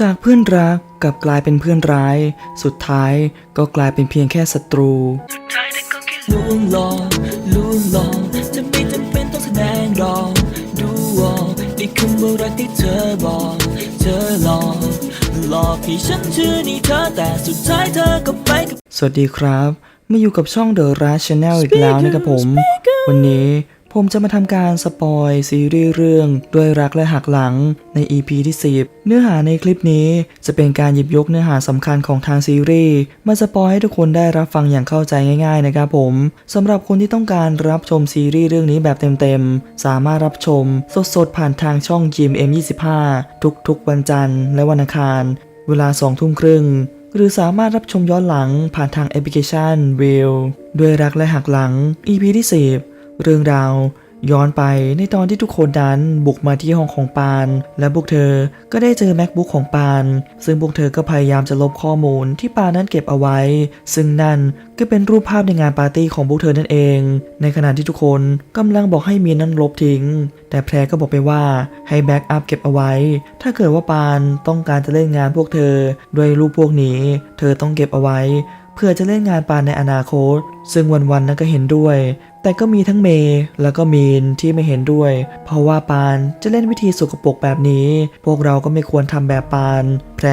จากเพื่อนรักกลับกลายเป็นเพื่อนร้าย สุดท้ายก็กลายเป็นเพียงแค่ศัตรูลวงหลอกลวงหลอกจะไม่จำเป็นต้องแสดงหรอกดูออกนี่คือเมื่อรักที่เธอบอก เธอหลอกหลอกให้ฉันเชื่อในเธอแต่สุดท้ายเธอก็ไปกับสวัสดีครับ มาอยู่กับช่อง The r a Channel อีกแล้วนะครับผม วันนี้ ผมจะมาทำการสปอยซีรีส์เรื่องด้วยรักและหักหลังใน EP ที่ 10 เนื้อหาในคลิปนี้จะเป็นการหยิบยกเนื้อหาสำคัญของทางซีรีส์มาสปอยให้ทุกคนได้รับฟังอย่างเข้าใจง่ายๆนะครับผมสำหรับคนที่ต้องการรับชมซีรีส์เรื่องนี้แบบเต็มๆ สามารถรับชมสดๆ ผ่านทางช่อง GMM25 ทุกๆ วันจันทร์และวันอังคาร เวลา2ทุ่มครึ่งหรือสามารถรับชมย้อนหลังผ่านทางแอปพลิเคชัน w i l ด้วยรักและหักหลัง EP ที่10 เรื่องราวย้อนไปในตอนที่ทุกคนนั้นบุกมาที่ห้องของปาน และพวกเธอก็ได้เจอ MacBook ของปาน ซึ่งพวกเธอก็พยายามจะลบข้อมูลที่ปานนั้นเก็บเอาไว้ ซึ่งนั่นก็เป็นรูปภาพในงานปาร์ตี้ของพวกเธอนั่นเอง ในขณะที่ทุกคนกำลังบอกให้มีนนั้นลบทิ้ง แต่แพรก็บอกไปว่าให้แบ็กอัพเก็บเอาไว้ ถ้าเกิดว่าปานต้องการจะเล่นงานพวกเธอ ด้วยรูปพวกนี้ เธอต้องเก็บเอาไว้ เพื่อจะเล่นงานปานในอนาคต ซึ่งวันๆนั้นก็เห็นด้วย แต่ก็มีทั้งเมย์แล้วก็มีนที่ไม่เห็นด้วย เพราะว่าปานจะเล่นวิธีสกปรกแบบนี้ พวกเราก็ไม่ควรทำแบบปาน แพร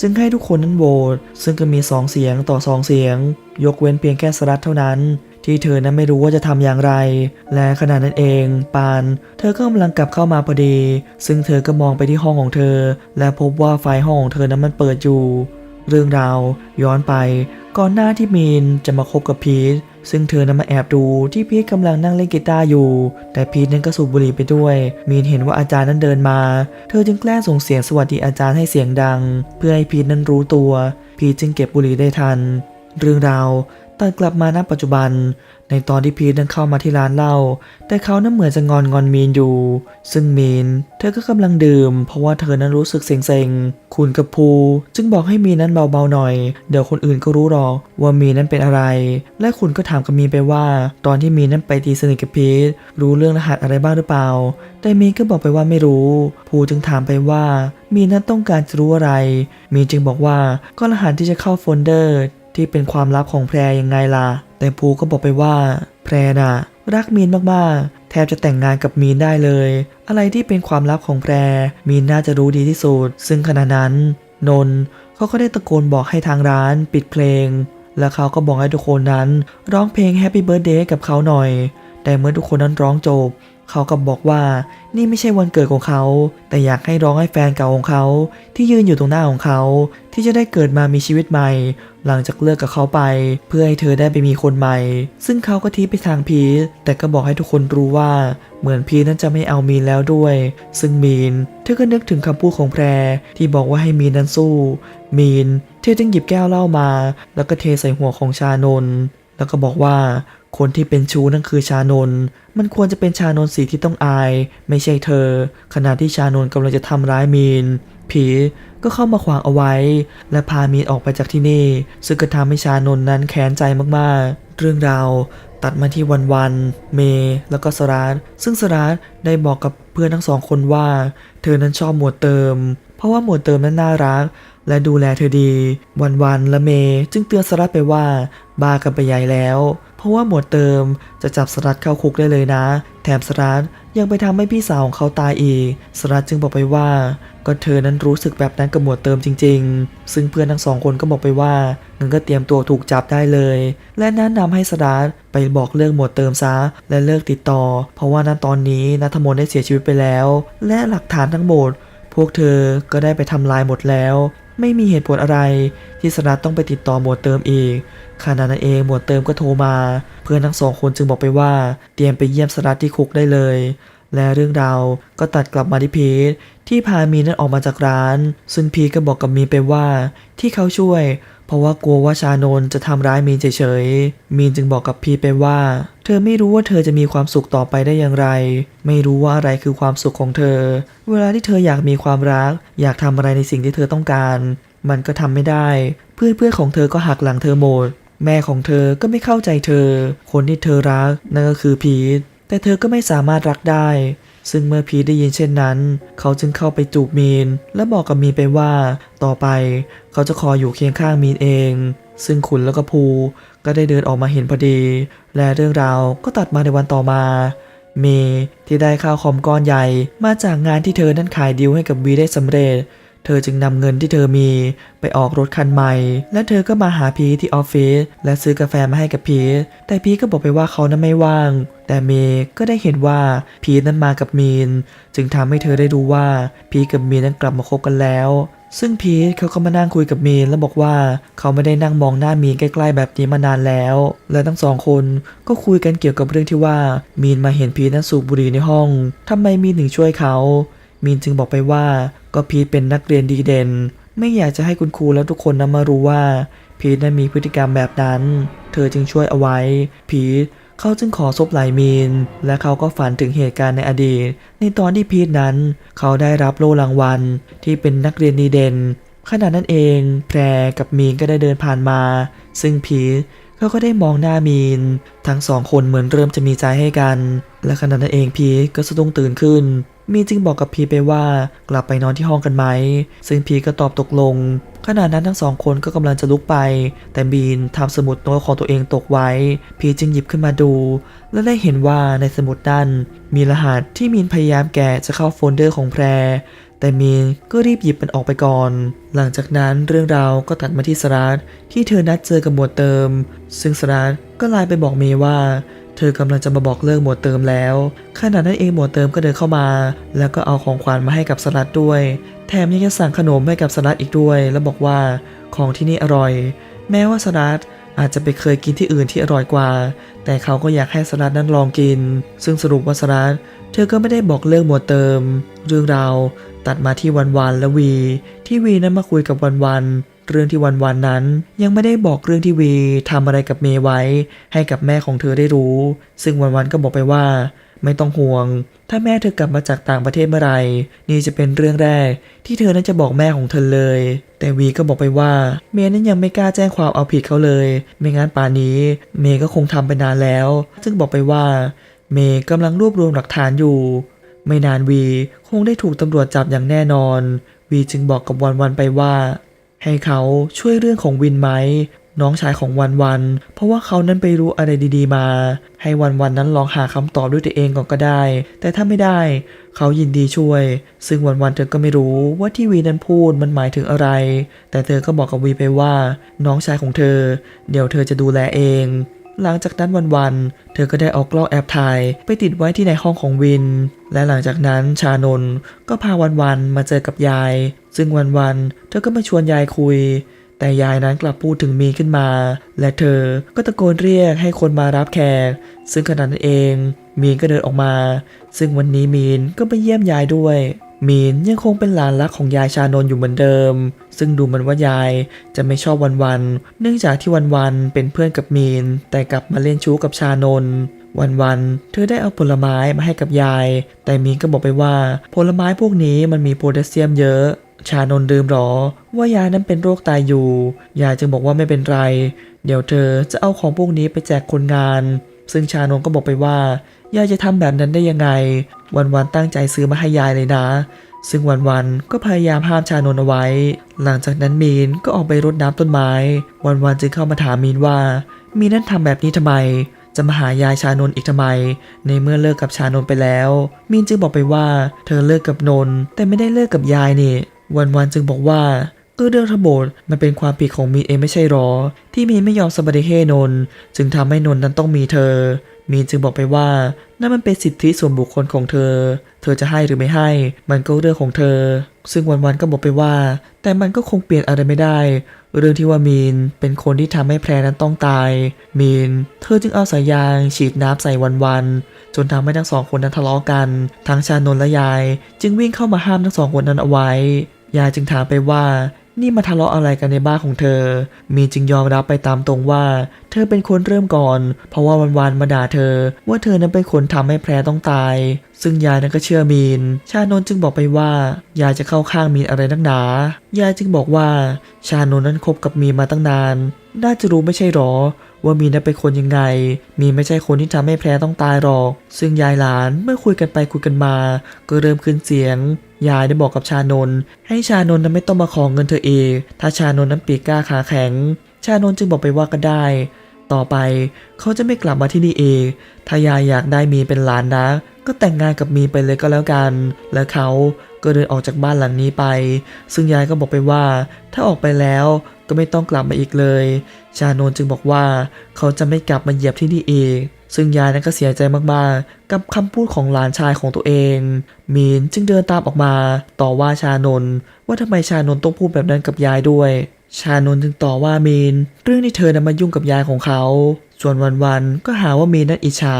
จึงให้ทุกคนนั้นโหวตซึ่งก็มีสองเสียงต่อสองเสียง ยกเว้นเพียงแค่สรัตเท่านั้นที่เธอนั้นไม่รู้ว่าจะทำอย่างไร และขณะนั้นเอง ปาน เธอก็กำลังกลับเข้ามาพอดี ซึ่งเธอก็มองไปที่ห้องของเธอ และพบว่าไฟห้องของเธอนั้นมันเปิดอยู่ เรื่องราวย้อนไปก่อนหน้าที่มีนจะมาคบกับพีทซึ่งเธอนั้นมาแอบดูที่พีทกำลังนั่งเล่นกีตาร์อยู่ แต่พีทนั้นก็สูบบุหรี่ไปด้วย มีนเห็นว่าอาจารย์นั้นเดินมา เธอจึงแกล้งส่งเสียงสวัสดีอาจารย์ให้เสียงดัง เพื่อให้พีทนั้นรู้ตัว พีทจึงเก็บบุหรี่ได้ทัน เรื่องราว ตัดกลับมาณปัจจุบัน ในตอนที่พีทนั้นเข้ามาที่ร้านเหล้าแต่เขานั้นเหมือนจะงอนงอนมีนอยู่ ซึ่งมีนเธอก็กำลังดื่ม เพราะว่าเธอนั้นรู้สึกเซ็งๆคุณกับภูจึงบอกให้มีนนั้นเบาๆหน่อย เดี๋ยวคนอื่นก็รู้หรอกว่ามีนนั้นเป็นอะไร และคุณก็ถามกับมีนไปว่า ตอนที่มีนนั้นไปตีสนิทกับพีทรู้เรื่องรหัสอะไรบ้างหรือเปล่า แต่มีนก็บอกไปว่าไม่รู้ ภูจึงถามไปว่า มีนนั้นต้องการจะรู้อะไร มีนจึงบอกว่าก็รหัสที่จะเข้าโฟลเดอร์ ที่เป็นความลับของแพรยังไงล่ะ แต่ภูก็บอกไปว่าแพรน่ะ รักมีนมากๆ แทบจะแต่งงานกับมีนได้เลย อะไรที่เป็นความลับของแพร มีนน่าจะรู้ดีที่สุด ซึ่งขณะนั้น นนเขาก็ได้ตะโกนบอกให้ทางร้านปิดเพลง และเขาก็บอกให้ทุกคนนั้น ร้องเพลง Happy Birthday กับเขาหน่อย แต่เมื่อทุกคนนั้นร้องจบ เขาก็บอกว่านี่ไม่ใช่วันเกิดของเขา แต่อยากให้ร้องให้แฟนเก่าของเขา ที่ยืนอยู่ตรงหน้าของเขา ที่จะได้เกิดมามีชีวิตใหม่ หลังจากเลิกกับเขาไป เพื่อให้เธอได้ไปมีคนใหม่ ซึ่งเขาก็ทีไปทางพีทแต่ก็บอกให้ทุกคนรู้ว่า เหมือนพีทนั้นจะไม่เอามีนแล้วด้วย ซึ่งมีนเธอก็นึกถึงคำพูดของแพร ที่บอกว่าให้มีนนั้นสู้ มีนเธอจึงหยิบแก้วเหล้ามา แล้วก็เทใส่หัวของชานนแล้วก็บอกว่า คนที่เป็นชู้นั่นคือชานนมันควรจะเป็นชานนสีที่ต้องอาย ไม่ใช่เธอ ขณะที่ชานนกำลังจะทำร้ายมีน ผีก็เข้ามาขวางเอาไว้ และพามีนออกไปจากที่นี่ ซึ่งก็ทำให้ชานนนั้นแค้นใจมากๆ เรื่องราวตัดมาที่วันวันเม แล้วก็สราธซึ่งสราธได้บอกกับเพื่อนทั้งสองคนว่า เธอนั้นชอบหมวดเติม เพราะว่าหมวดเติมนั้นน่ารัก และดูแลเธอดี วันวันๆและเมย์จึงเตือนสรัตไปว่าบ้ากันไปใหญ่แล้ว เพราะว่าหมวดเติมจะจับสรัตเข้าคุกได้เลยนะ แถมสรัตยังไปทำให้พี่สาวของเขาตายอีก สรัตจึงบอกไปว่า ก็เธอนั้นรู้สึกแบบนั้นกับหมวดเติมจริง ๆ ซึ่งเพื่อนทั้งสองคนก็บอกไปว่างั้นก็เตรียมตัวถูกจับได้เลย และแนะนำให้สรัตไปบอกเลิกหมวดเติมซะและเลิกติดต่อ เพราะว่าณตอนนี้นัทมนได้เสียชีวิตไปแล้ว และหลักฐานทั้งหมดพวกเธอก็ได้ไปทำลายหมดแล้ว ไม่มีเหตุผลอะไร ที่สรัตต้องไปติดต่อหมวดเติมอีกขณะนั้นเองหมวดเติมก็โทรมา เพื่อนทั้งสองคนจึงบอกไปว่า เตรียมไปเยี่ยมสรัดที่คุกได้เลย และเรื่องราวก็ตัดกลับมาที่พีทที่พามีนนั้นออกมาจากร้าน ซึ่งพีทก็บอกกับมีนไปว่าที่เขาช่วย เพราะว่ากลัวว่าชานนจะทำร้ายมีนเฉยๆ มีนจึงบอกกับพีทไปว่า เธอไม่รู้ว่าเธอจะมีความสุขต่อไปได้อย่างไร ไม่รู้ว่าอะไรคือความสุขของเธอ เวลาที่เธออยากมีความรัก อยากทำอะไรในสิ่งที่เธอต้องการ มันก็ทำไม่ได้ เพื่อนเพื่อนๆของเธอก็หักหลังเธอหมดแม่ของเธอก็ไม่เข้าใจเธอ คนที่เธอรักนั่นก็คือพีท แต่เธอก็ไม่สามารถรักได้ ซึ่งเมื่อพีได้ยินเช่นนั้น เขาจึงเข้าไปจูบมีน และบอกกับมีนไปว่า ต่อไปเขาจะคอยอยู่เคียงข้างมีนเอง ซึ่งขุนแล้วก็ภูก็ได้เดินออกมาเห็นพอดี และเรื่องราวก็ตัดมาในวันต่อมา เมที่ได้ข้าวคอมก้อนใหญ่มาจากงานที่เธอนั้นขายดิวให้กับวีได้สำเร็จ เธอจึงนำเงินที่เธอมีไปออกรถคันใหม่ และเธอก็มาหาพีทที่ออฟฟิศและซื้อกาแฟมาให้กับพีทแต่พีทก็บอกไปว่าเขานั้นไม่ว่าง แต่เมย์ก็ได้เห็นว่าพีทนั้นมากับมีน จึงทำให้เธอได้รู้ว่าพีทกับมีนนั้นกลับมาคบกันแล้วซึ่งพีทเขาก็มานั่งคุยกับมีนแล้วบอกว่าเขาไม่ได้นั่งมองหน้ามีนใกล้ๆแบบนี้มานานแล้ว และทั้งสองคนก็คุยกันเกี่ยวกับเรื่องที่ว่ามีนมาเห็นพีทนั้นสูบบุหรี่ในห้องทำไมมีนถึงช่วยเขา มีนจึงบอกไปว่าก็พีทเป็นนักเรียนดีเด่น ไม่อยากจะให้คุณครูและทุกคนนั้นมารู้ว่า พีทนั้นมีพฤติกรรมแบบนั้น เธอจึงช่วยเอาไว้ พีทเขาจึงขอซบไหลมีน และเขาก็ฝันถึงเหตุการณ์ในอดีต ในตอนที่พีทนั้น เขาได้รับโล่รางวัลที่เป็นนักเรียนดีเด่นขณะนั้นเองแพรกับมีนก็ได้เดินผ่านมา ซึ่งพีทเขาก็ได้มองหน้ามีน ทั้งสองคนเหมือนเริ่มจะมีใจให้กัน และขณะนั้นเองพีทก็สะดุ้งตื่นขึ้น มีจึงบอกกับพีไปว่ากลับไปนอนที่ห้องกันไหม ซึ่งพีก็ตอบตกลง ขณะนั้นทั้งสองคนก็กำลังจะลุกไป แต่บีนทำสมุดโน้ตของตัวเองตกไว้ พีจึงหยิบขึ้นมาดู และได้เห็นว่าในสมุดนั้นมีรหัสที่มีนพยายามแกะจะเข้าโฟลเดอร์ของแพร แต่มีนก็รีบหยิบมันออกไปก่อน หลังจากนั้นเรื่องราวก็ตัดมาที่สรัตที่เธอนัดเจอกับหมวดเติม ซึ่งสรัตก็ไลน์ไปบอกเมย์ว่า เธอกำลังจะมาบอกเลิกหมวดเติมแล้วขณะนั้นเองหมวดเติมก็เดินเข้ามา แล้วก็เอาของขวัญมาให้กับสลัดด้วย แถมยังจะสั่งขนมให้กับสลัดอีกด้วย แล้วบอกว่าของที่นี่อร่อย แม้ว่าสลัดอาจจะไปเคยกินที่อื่นที่อร่อยกว่า แต่เขาก็อยากให้สลัดนั้นลองกิน ซึ่งสรุปว่าสลัดเธอก็ไม่ได้บอกเลิกหมวดเติม เรื่องราวตัดมาที่วันวันและวี ที่วีนั้นมาคุยกับวันวัน เรื่องที่วันวันนั้นยังไม่ได้บอกเรื่องที่วีทำอะไรกับเมย์ไว้ ให้กับแม่ของเธอได้รู้ ซึ่งวันวันก็บอกไปว่า ไม่ต้องห่วง ถ้าแม่เธอกลับมาจากต่างประเทศเมื่อไหร่นี่จะเป็นเรื่องแรก ที่เธอนั้นจะบอกแม่ของเธอเลย แต่วีก็บอกไปว่า เมย์นั้นยังไม่กล้าแจ้งความเอาผิดเขาเลย ไม่งั้นป่านนี้ เมย์ก็คงทำไปนานแล้ว ซึ่งบอกไปว่า เมย์กำลังรวบรวมหลักฐานอยู่ ไม่นานวีคงได้ถูกตำรวจจับอย่างแน่นอน วีจึงบอกกับวันวันไปว่า ให้เขาช่วยเรื่องของวินไหมน้องชายของวันวันเพราะว่าเขานั้นไปรู้อะไรดีๆมา ให้วันวันนั้นลองหาคำตอบด้วยตัวเองก่อนก็ได้ แต่ถ้าไม่ได้ เขายินดีช่วย ซึ่งวันวันเธอก็ไม่รู้ว่าที่วีนั้นพูดมันหมายถึงอะไร แต่เธอก็บอกกับวีไปว่า น้องชายของเธอ เดี๋ยวเธอจะดูแลเองหลังจากนั้นวันๆ เธอก็ได้เอากล้องแอบถ่าย ไปติดไว้ที่ในห้องของวิน และหลังจากนั้นชานนก็พาวันๆ มาเจอกับยาย ซึ่งวันๆ เธอก็มาชวนยายคุย แต่ยายนั้นกลับพูดถึงมีนขึ้นมา และเธอก็ตะโกนเรียกให้คนมารับแขก ซึ่งขณะนั้นเอง มีนก็เดินออกมา ซึ่งวันนี้มีนก็ไปเยี่ยมยายด้วยมีนยังคงเป็นหลานรักของยายชานนอยู่เหมือนเดิม ซึ่งดูเหมือนว่ายายจะไม่ชอบวันวันๆเนื่องจากที่วันวันๆเป็นเพื่อนกับมีน แต่กลับมาเล่นชู้กับชานน วันวันๆเธอได้เอาผลไม้มาให้กับยาย แต่มีนก็บอกไปว่า ผลไม้พวกนี้มันมีโพแทสเซียมเยอะ ชานนท์ลืมหรอ ว่ายายนั้นเป็นโรคตายอยู่ ยายจึงบอกว่าไม่เป็นไร เดี๋ยวเธอจะเอาของพวกนี้ไปแจกคนงาน ซึ่งชานนก็บอกไปว่ายายจะทำแบบนั้นได้ยังไงวันวันๆตั้งใจซื้อมาให้ยายเลยนะ ซึ่งวันวันๆก็พยายามห้ามชานนเอาไว้ หลังจากนั้นมีนก็ออกไปรดน้ำต้นไม้วันวันๆจึงเข้ามาถามมีนว่า มีนนั่นทำแบบนี้ทำไม จะมาหายายชานนอีกทำไม ในเมื่อเลิกกับชานนไปแล้ว มีนจึงบอกไปว่า เธอเลิกกับนนแต่ไม่ได้เลิกกับยายนี่ วันวันจึงบอกว่าก็เรื่องทั้งหมดมันเป็นความผิดของมีนเองไม่ใช่หรอ ที่มีนไม่ยอมสบายให้นนจึงทำให้นนนั้นต้องมีเธอ มีนจึงบอกไปว่านั่นมันเป็นสิทธิส่วนบุคคลของเธอ เธอจะให้หรือไม่ให้ มันก็เรื่องของเธอ ซึ่งวันๆก็บอกไปว่า แต่มันก็คงเปลี่ยนอะไรไม่ได้ เรื่องที่ว่ามีนเป็นคนที่ทำให้แพรนั้นต้องตาย มีน เธอจึงเอาสายยางฉีดน้ำใส่วันๆจนทำให้ทั้งสองคนนั้นทะเลาะกัน ทั้งชานนและยาย จึงวิ่งเข้ามาห้ามทั้งสองคนนั้นเอาไว้ ยายจึงถามไปว่านี่มาทะเลาะอะไรกันในบ้านของเธอ มีจึงยอมรับไปตามตรงว่า เธอเป็นคนเริ่มก่อน เพราะว่าวันๆมาด่าเธอ ว่าเธอนั้นเป็นคนทำให้แพรต้องตาย ซึ่งยายนั้นก็เชื่อมีน ชานนจึงบอกไปว่า ยายจะเข้าข้างมีนอะไรนักหนา ยายจึงบอกว่า ชานนนั้นคบกับมีนมาตั้งนาน น่าจะรู้ไม่ใช่หรอ ว่ามีนั้นเป็นคนยังไง มีไม่ใช่คนที่ทำให้แพรต้องตายหรอก ซึ่งยายหลานเมื่อคุยกันไปคุยกันมา ก็เริ่มขึ้นเสียง ยายได้บอกกับชานนให้ชานนนั้นไม่ต้องมาขอเงินเธอเอง ถ้าชานนนั้นปีกกล้าขาแข็ง ชานนจึงบอกไปว่าก็ได้ ต่อไปเขาจะไม่กลับมาที่นี่เอง ถ้ายายอยากได้มีนเป็นหลานนะ ก็แต่งงานกับมีนไปเลยก็แล้วกัน และเขา ก็เดินออกจากบ้านหลังนี้ไป ซึ่งยายก็บอกไปว่า ถ้าออกไปแล้วก็ไม่ต้องกลับมาอีกเลย ชาโนนจึงบอกว่าเขาจะไม่กลับมาเหยียบที่นี่เองซึ่งยายนั้นก็เสียใจมากๆ กับคำพูดของหลานชายของตัวเอง มีนจึงเดินตามออกมาต่อว่าชานนว่าทำไมชานนต้องพูดแบบนั้นกับยายด้วย ชานนจึงต่อว่ามีนเรื่องที่เธอนั้นมายุ่งกับยายของเขา ส่วนวันๆก็หาว่ามีนนั้นอิจฉา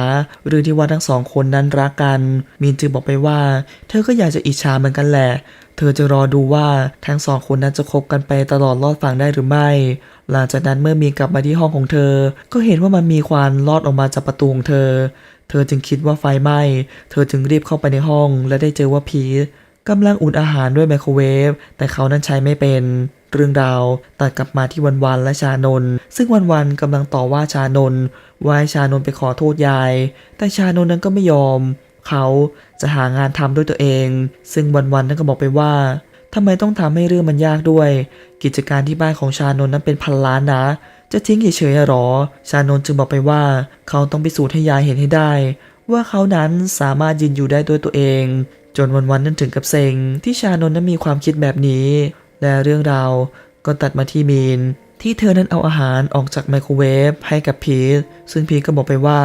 หรือที่ว่าทั้งสองคนนั้นรักกัน มีนจึงบอกไปว่า เธอก็อยากจะอิจฉาเหมือนกันแหละ เธอจะรอดูว่าทั้งสองคนนั้นจะคบกันไปตลอดรอดฝั่งได้หรือไม่ หลังจากนั้นเมื่อมีนกลับมาที่ห้องของเธอ ก็เห็นว่ามันมีควันลอดออกมาจากประตูของเธอ เธอจึงคิดว่าไฟไหม้ เธอจึงรีบเข้าไปในห้องและได้เจอว่าพีทกำลังอุ่นอาหารด้วยไมโครเวฟแต่เขานั้นใช้ไม่เป็น เรื่องราวตัดกลับมาที่วันวันและชานน ซึ่งวันวันกำลังต่อว่าชานนว่าชานนไปขอโทษยาย แต่ชานนนั้นก็ไม่ยอม เขาจะหางานทำด้วยตัวเอง ซึ่งวันวันนั้นก็บอกไปว่าทำไมต้องทำให้เรื่องมันยากด้วย กิจการที่บ้านของชานนนั้นเป็นพันล้านนะ จะทิ้งเฉยๆหรอ ชานนจึงบอกไปว่า เขาต้องพิสูจน์ให้ยายเห็นให้ได้ ว่าเขานั้นสามารถยืนอยู่ได้ด้วยตัวเอง จนวันๆนั้นถึงกับเซ็งที่ชานนนั้นมีความคิดแบบนี้ และเรื่องราวก็ตัดมาที่มีน ที่เธอนั้นเอาอาหารออกจากไมโครเวฟให้กับพีทซึ่งพีทก็บอกไปว่า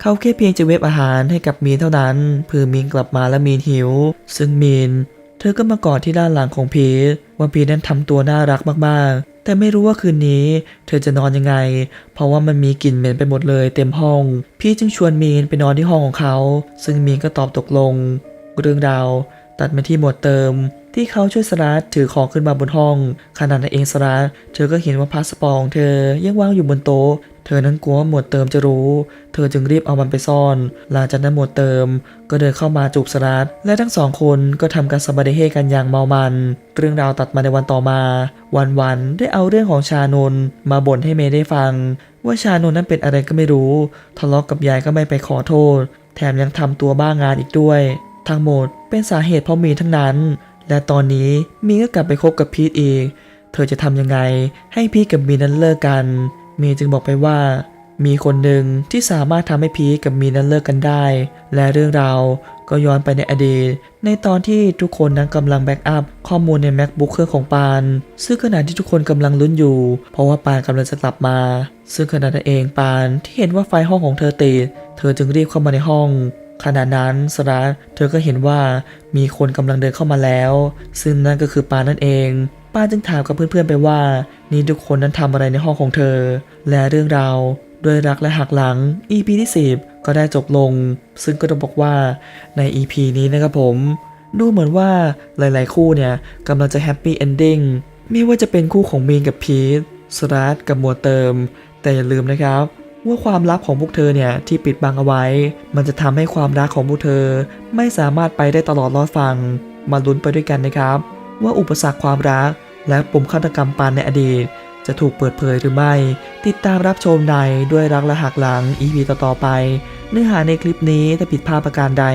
เขาแค่เพียงจะเวฟอาหารให้กับมีนเท่านั้นเพื่อมีนกลับมาและมีนหิว ซึ่งมีน เธอก็มากอดที่ด้านหลังของพีทว่าพีทนั้นทำตัวน่ารักมากๆ แต่ไม่รู้ว่าคืนนี้ เธอจะนอนยังไง เพราะว่ามันมีกลิ่นเหม็นไปหมดเลยเต็มห้อง พีทจึงชวนมีนไปนอนที่ห้องของเขา ซึ่งมีนก็ตอบตกลง เรื่องราวตัดมาที่หมวดเติม ที่เขาช่วยสลัดถือของขึ้นมาบนห้องขณะนั้นเองสลัดเธอก็เห็นว่าพาสปอร์ตของเธอยังวางอยู่บนโต๊ะเธอนั้นกลัวหมวดเติมจะรู้ เธอจึงรีบเอามันไปซ่อน หลังจากนั้นหมวดเติม ก็เดินเข้ามาจูบสลัดและทั้งสองคนก็ทำการสบายเฮกันอย่างเมามัน เรื่องราวตัดมาในวันต่อมา วันวันๆได้เอาเรื่องของชานนมาบ่นให้เมย์ได้ฟัง ว่าชานนนั้นเป็นอะไรก็ไม่รู้ ทะเลาะกกับยายก็ไม่ไปขอโทษ แถมยังทำตัวบ้างานอีกด้วย ทั้งหมดเป็นสาเหตุเพราะมีนทั้งนั้น และตอนนี้มีนก็กลับไปคบกับพีทอีก เธอจะทำยังไงให้พีทกับมีนนั้นเลิกกัน มีจึงบอกไปว่า มีคนหนึ่งที่สามารถทำให้พีทกับมีนั้นเลิกกันได้ และเรื่องราวก็ย้อนไปในอดีต ในตอนที่ทุกคนนั้นกำลังแบ็กอัพข้อมูลใน macbook เครื่องของปาน ซึ่งขณะที่ทุกคนกำลังลุ้นอยู่ เพราะว่าปานกำลังจะกลับมา ซึ่งขณะนั้นเองปานที่เห็นว่าไฟห้องของเธอติด เธอจึงรีบเข้ามาในห้อง ขณะนั้นสระเธอก็เห็นว่ามีคนกำลังเดินเข้ามาแล้ว ซึ่งนั่นก็คือปานั่นเอง ป้าจึงถามกับเพื่อนๆไปว่า นี่ทุกคนนั้นทำอะไรในห้องของเธอ และเรื่องราวด้วยรักและหักหลัง EP ที่ 10 ก็ได้จบลง ซึ่งก็ต้องบอกว่าใน EP นี้นะครับผม ดูเหมือนว่าหลายๆคู่เนี่ยกำลังจะแฮปปี้เอนดิ้งไม่ว่าจะเป็นคู่ของมีนกับพีทสรัตกับมัวเติม แต่อย่าลืมนะครับ ว่าความลับของพวกเธอเนี่ยที่ปิดบังเอาไว้ มันจะทำให้ความรักของพวกเธอ ไม่สามารถไปได้ตลอดรอดฟัง มาลุ้นไปด้วยกันนะครับ ว่าอุปสรรคความรัก และปมฆาตกรรมปานในอดีต จะถูกเปิดเผยหรือไม่ ติดตามรับชมในด้วยรักและหักหลัง EP ต่อๆไป เนื้อหาในคลิปนี้ถ้าผิดพลาดประการใด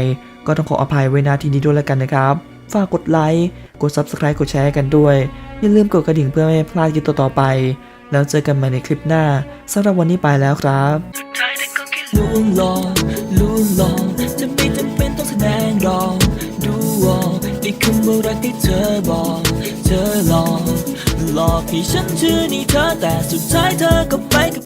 ก็ต้องขออภัยไว้ณที่นี้ด้วยแล้วกันนะครับ ฝากกดไลค์กด Subscribe กดแชร์กันด้วยอย่าลืมกดกระดิ่งเพื่อไม่ให้พลาดคลิปต่อๆไป แล้วเจอกันใหม่ในคลิปหน้าสำหรับวันนี้ไปแล้วครับสุดท้ายเธอก็แค่ลวงลอกลวงลอกจะไม่จำเป็นต้องแสดงรอกดูออกในคำว่ารักที่เธอบอก เธอหลอกหลอกให้ฉันเชื่อในเธอแต่สุดท้ายเธอก็ไปกับ